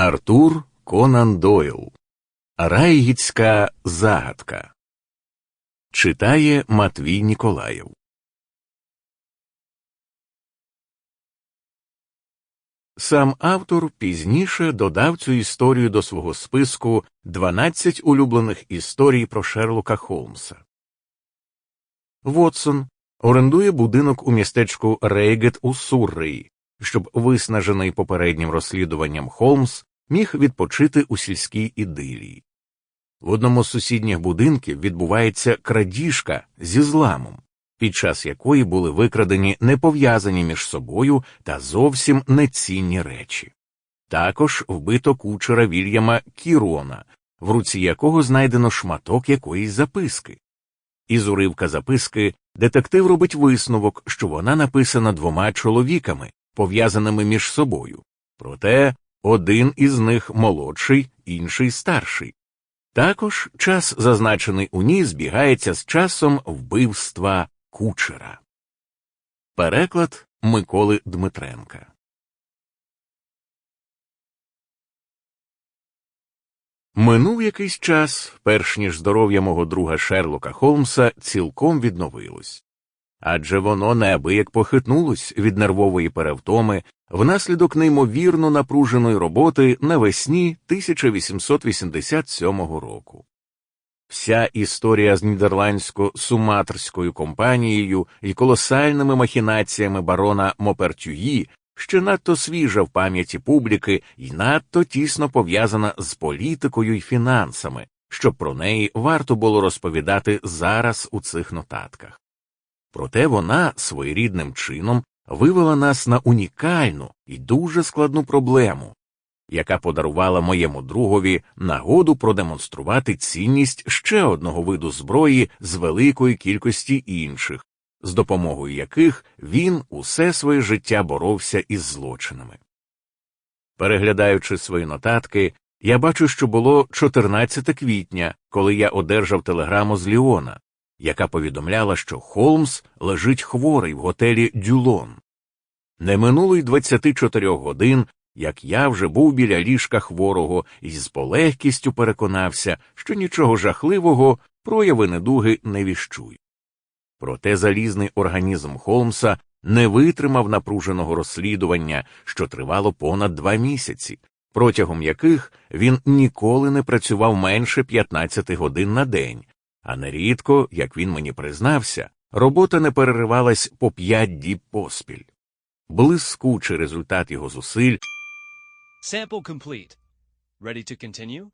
Артур Конан Дойл. Райгіцька загадка. Читає Матвій Ніколаєв. Сам автор пізніше додав цю історію до свого списку «12 улюблених історій про Шерлока Холмса. Вотсон орендує будинок у містечку Рейгет у Сурреї, щоб виснажений попереднім розслідуванням Холмс міг відпочити у сільській ідилії. В одному з сусідніх будинків відбувається крадіжка зі зламом, під час якої були викрадені непов'язані між собою та зовсім нецінні речі. Також вбито кучера Вільяма Кірона, в руці якого знайдено шматок якоїсь записки. Із уривка записки детектив робить висновок, що вона написана двома чоловіками, пов'язаними між собою, проте один із них молодший, інший старший. Також час, зазначений у ній, збігається з часом вбивства кучера. Переклад Миколи Дмитренка Минув якийсь час, перш ніж здоров'я мого друга Шерлока Холмса цілком відновилось. Адже воно неабияк похитнулось від нервової перевтоми внаслідок неймовірно напруженої роботи навесні 1887 року. Вся історія з нідерландсько-суматрською компанією і колосальними махінаціями барона Мопертюї ще надто свіжа в пам'яті публіки і надто тісно пов'язана з політикою і фінансами, щоб про неї варто було розповідати зараз у цих нотатках. Проте вона своєрідним чином вивела нас на унікальну і дуже складну проблему, яка подарувала моєму другові нагоду продемонструвати цінність ще одного виду зброї з великої кількості інших, з допомогою яких він усе своє життя боровся із злочинами. Переглядаючи свої нотатки, я бачу, що було 14 квітня, коли я одержав телеграму з Ліона, яка повідомляла, що Холмс лежить хворий в готелі Дюлон. Не минуло й 24 годин, як я вже був біля ліжка хворого і з полегкістю переконався, що нічого жахливого прояви недуги не віщують. Проте залізний організм Холмса не витримав напруженого розслідування, що тривало понад два місяці, протягом яких він ніколи не працював менше 15 годин на день, а нерідко, як він мені признався, робота не переривалась по п'ять діб поспіль. Блискучий результат його зусиль Sample complete. Ready to continue?